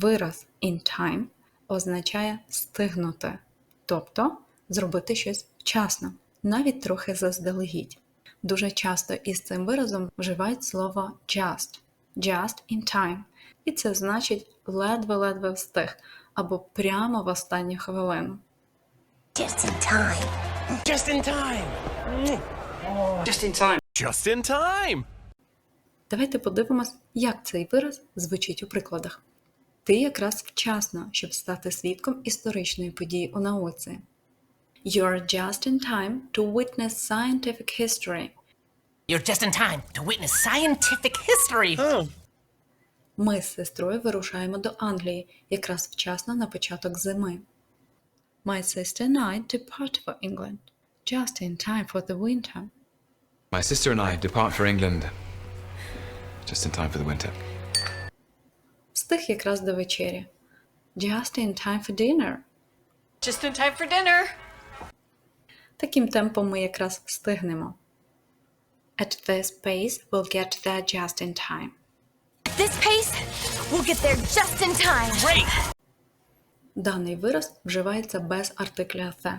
Вираз in time означає стигнути, тобто зробити щось вчасно, навіть трохи заздалегідь. Дуже часто із цим виразом вживають слово just, just in time, і це значить ледве-ледве встиг або прямо в останню хвилину. Just in time. Just in time. Just in time. Just in time. Давайте подивимось, як цей вираз звучить у прикладах. Ти якраз вчасно, щоб стати свідком історичної події у науці. You're just in time to witness scientific history. You're just in time to witness scientific history. Oh. Ми з сестрою вирушаємо до Англії якраз вчасно на початок зими. My sister and I depart for England just in time for the winter. My sister and I depart for England just in time for the winter. Встиг якраз до вечері. Just in time for dinner. Just in time for dinner. Таким темпом ми якраз встигнемо. At this pace, we'll get there just in time. This pace, we'll get there just in time. Great. Даний вираз вживається без артикля the.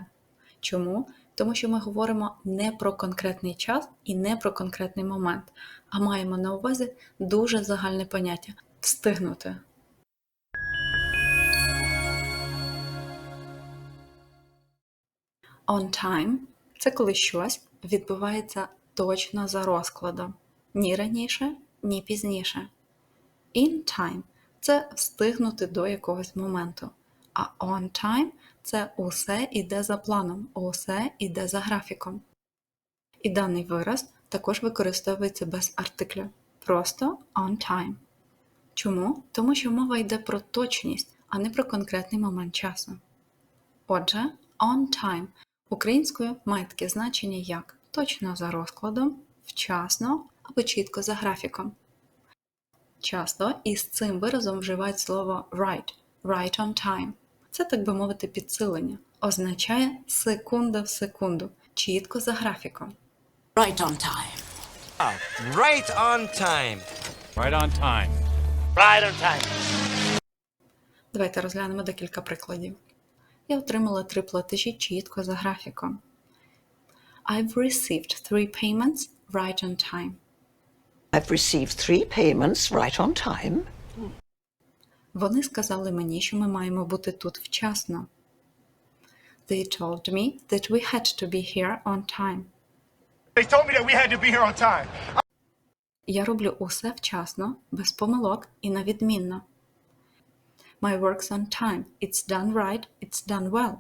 Чому? Тому що ми говоримо не про конкретний час і не про конкретний момент, а маємо на увазі дуже загальне поняття встигнути. On time це коли щось відбувається точно за розкладом, ні раніше, ні пізніше. In time це встигнути до якогось моменту. А on time це усе іде за планом, усе іде за графіком. І даний вираз також використовується без артикля. Просто on time. Чому? Тому що мова йде про точність, а не про конкретний момент часу. Отже, on time українською має таке значення як точно за розкладом, вчасно або чітко за графіком. Часто із цим виразом вживають слово right, right on time. Це, так би мовити, підсилення. Означає секунда в секунду, чітко за графіком. Right on time. Right on time. Right on time. Right on time. Давайте розглянемо декілька прикладів. Я отримала три платежі чітко за графіком. I've received three payments right on time. I've received three payments right on time. Вони сказали мені, що ми маємо бути тут вчасно. They told me that we had to be here on time. They told me that we had to be here on time. Я роблю усе вчасно, без помилок і на відмінно. My work's on time. It's done right. It's done well.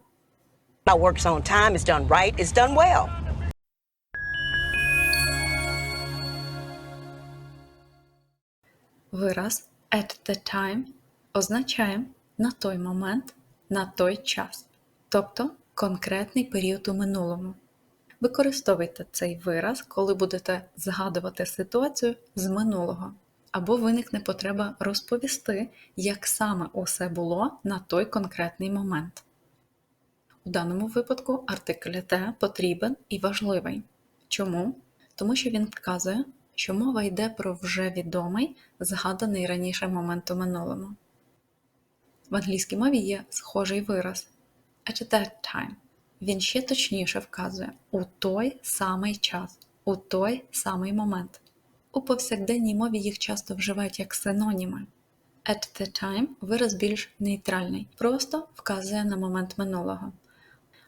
My work's on time, it's done right, it's done well. Вираз at the time означає на той момент, на той час, тобто конкретний період у минулому. Використовуйте цей вираз, коли будете згадувати ситуацію з минулого, або виникне потреба розповісти, як саме усе було на той конкретний момент. У даному випадку артикль «те» потрібен і важливий. Чому? Тому що він вказує, що мова йде про вже відомий, згаданий раніше момент у минулому. В англійській мові є схожий вираз at that time. Він ще точніше вказує у той самий час, у той самий момент. У повсякденній мові їх часто вживають як синоніми. At the time вираз більш нейтральний, просто вказує на момент минулого.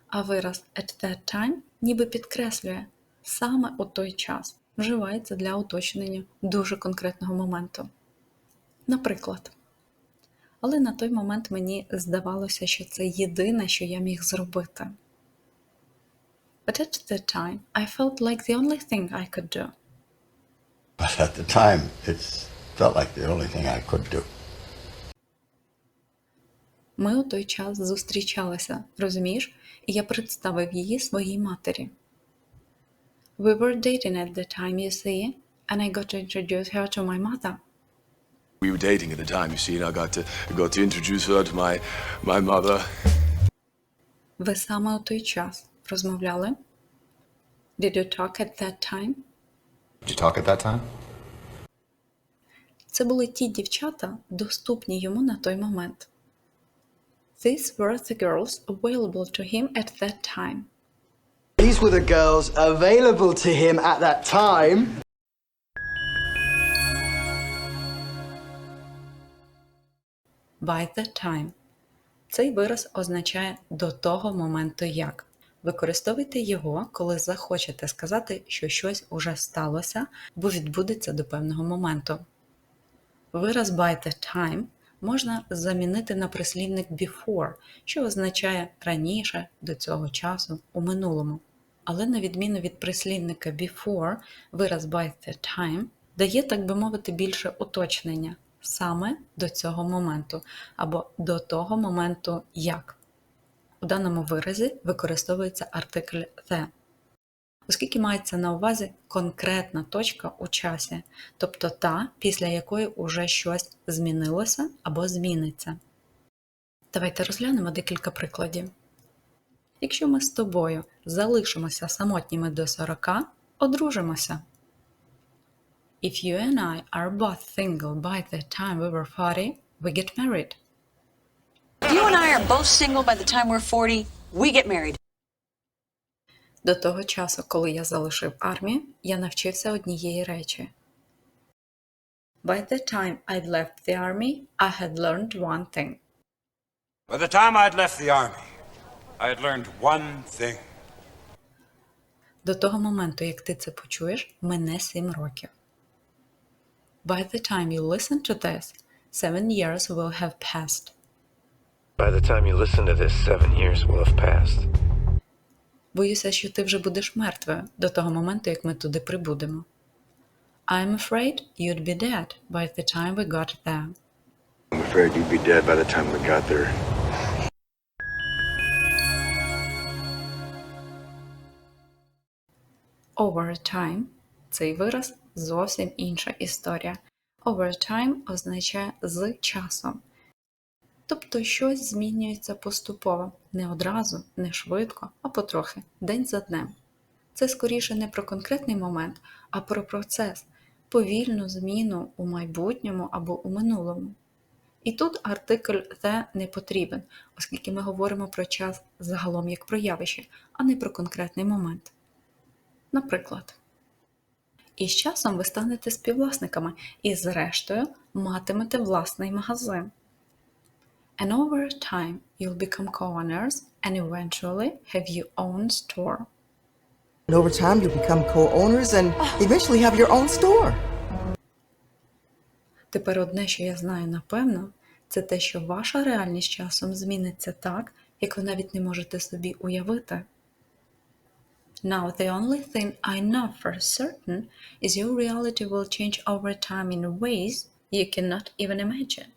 А вираз at that time ніби підкреслює саме у той час, вживається для уточнення дуже конкретного моменту. Наприклад, але на той момент мені здавалося, що це єдине, що я міг зробити. But at the time, I felt like the only thing I could do. But at the time, it felt like the only thing I could do. Ми у той час зустрічалися, розумієш, і я представив її своїй матері. We were dating at the time, you see, and I got to introduce her to my mother. We were dating at the time, you see, and I got to got to introduce her to my my mother. Ви саме у той час розмовляли? Did you talk at that time? Did you talk at that time? Це були ті дівчата, доступні йому на той момент. These were the girls available to him at that time. These were the girls available to him at that time. By the time. Цей вираз означає до того моменту як. Використовуйте його, коли захочете сказати, що щось уже сталося або відбудеться до певного моменту. Вираз by the time можна замінити на прислівник before, що означає раніше до цього часу у минулому. Але на відміну від прислівника before, вираз by the time дає, так би мовити, більше уточнення саме до цього моменту або до того моменту як. У даному виразі використовується артикль the, оскільки мається на увазі конкретна точка у часі, тобто та, після якої уже щось змінилося або зміниться. Давайте розглянемо декілька прикладів. Якщо ми з тобою залишимося самотніми до 40, одружимося. If you and I are both single by the time we were 40, we get married. You and I are both single by the time we're 40, we get married. До того часу, коли я залишив армію, я навчився однієї речі. By the time I'd left the army, I had learned one thing. By the time I'd left the army, I had learned one thing. До того моменту, як ти це почуєш, мине сім років. By the time you listen to this, seven years will have passed. By the time you listen to this, seven years will have passed. Боюся, що ти вже будеш мертвою до того моменту, як ми туди прибудемо. I'm afraid you'd be dead by the time we got there. I'm afraid you'd be dead by the time we got there. Over time – цей вираз зовсім інша історія. Over time означає з часом. Тобто щось змінюється поступово, не одразу, не швидко, а потрохи, день за днем. Це скоріше не про конкретний момент, а про процес, повільну зміну у майбутньому або у минулому. І тут артикль the не потрібен, оскільки ми говоримо про час загалом як про явище, а не про конкретний момент. Наприклад, і з часом ви станете співвласниками і, зрештою, матимете власний магазин. And over time, you'll become co-owners and eventually have your own store. And over time, you become co-owners and eventually have your own store. Тепер одне, що я знаю напевно, це те, що ваша реальність часом зміниться так, як ви навіть не можете собі уявити. Now, the only thing I know for certain is your reality will change over time in ways you cannot even imagine.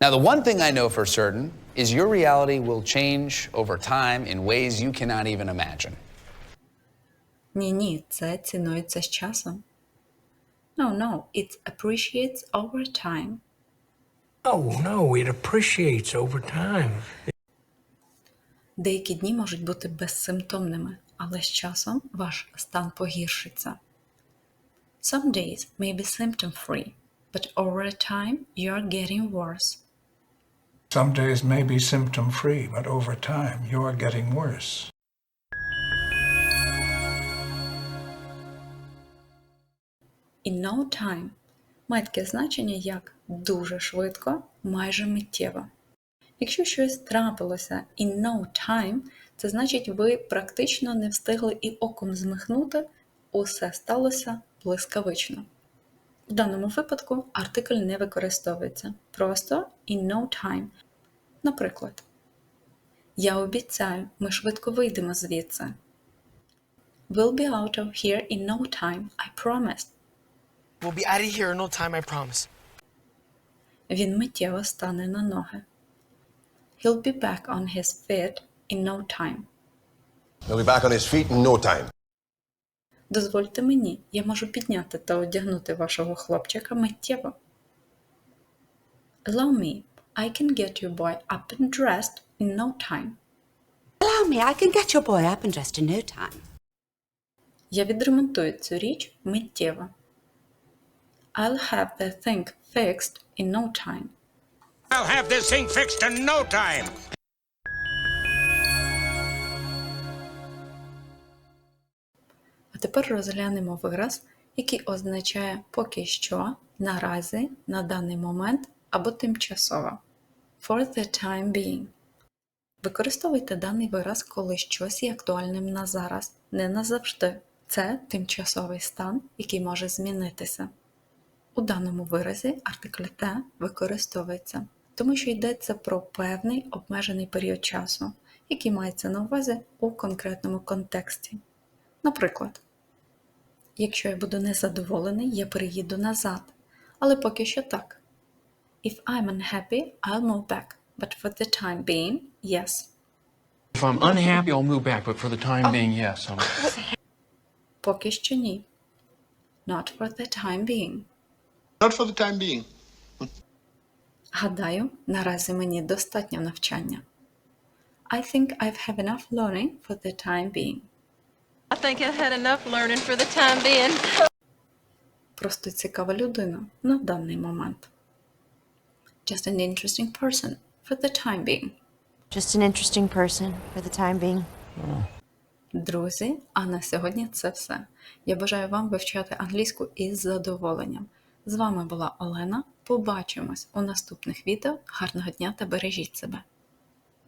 Now, the one thing I know for certain is your reality will change over time in ways you cannot even imagine. Ні-ні, це цінується з часом. No, no, it appreciates over time. Oh, no, it appreciates over time. Деякі дні можуть бути безсимптомними, але з часом ваш стан погіршиться. Some days may be symptom-free, but over time you are getting worse. Some days may be symptom free, but over time you are getting worse. In no time має таке значення як дуже швидко, майже миттєво. Якщо щось трапилося in no time, це значить ви практично не встигли і оком змихнути, усе сталося блискавично. В даному випадку артикль не використовується, просто in no time. Наприклад, Я обіцяю, ми швидко вийдемо звідси. We'll be out of here in no time, I promise. We'll be out of here in no time, I promise. Він миттєво стане на ноги. He'll be back on his feet in no time. He'll be back on his feet in no time. Дозвольте мені, я можу підняти та одягнути вашого хлопчика миттєво. Allow me, I can get your boy up and dressed in no time. Allow me, I can get your boy up and dressed in no time. Я відремонтую цю річ миттєво. I'll have the thing fixed in no time. I'll have this thing fixed in no time. Тепер розглянемо вираз, який означає поки що, наразі, на даний момент або тимчасово. For the time being. Використовуйте даний вираз, коли щось є актуальним на зараз, не назавжди. Це тимчасовий стан, який може змінитися. У даному виразі артикль те використовується, тому що йдеться про певний обмежений період часу, який мається на увазі у конкретному контексті. Наприклад, якщо я буду незадоволений, я переїду назад. Але поки що так. If I'm unhappy, I'll move back. But for the time being, yes. If I'm unhappy, I'll move back, but for the time oh. being, yes. I'm... Поки що ні. Not for the time being. Not for the time being. Гадаю, наразі мені достатньо навчання. I think I've had enough learning for the time being. I think I've had enough learning for the time being. Просто цікава людина на даний момент. Just an interesting person for the time being. Just an interesting person for the time being. Друзі, а на сьогодні це все. Я бажаю вам вивчати англійську із задоволенням. З вами була Олена. Побачимось у наступних відео. Гарного дня та бережіть себе!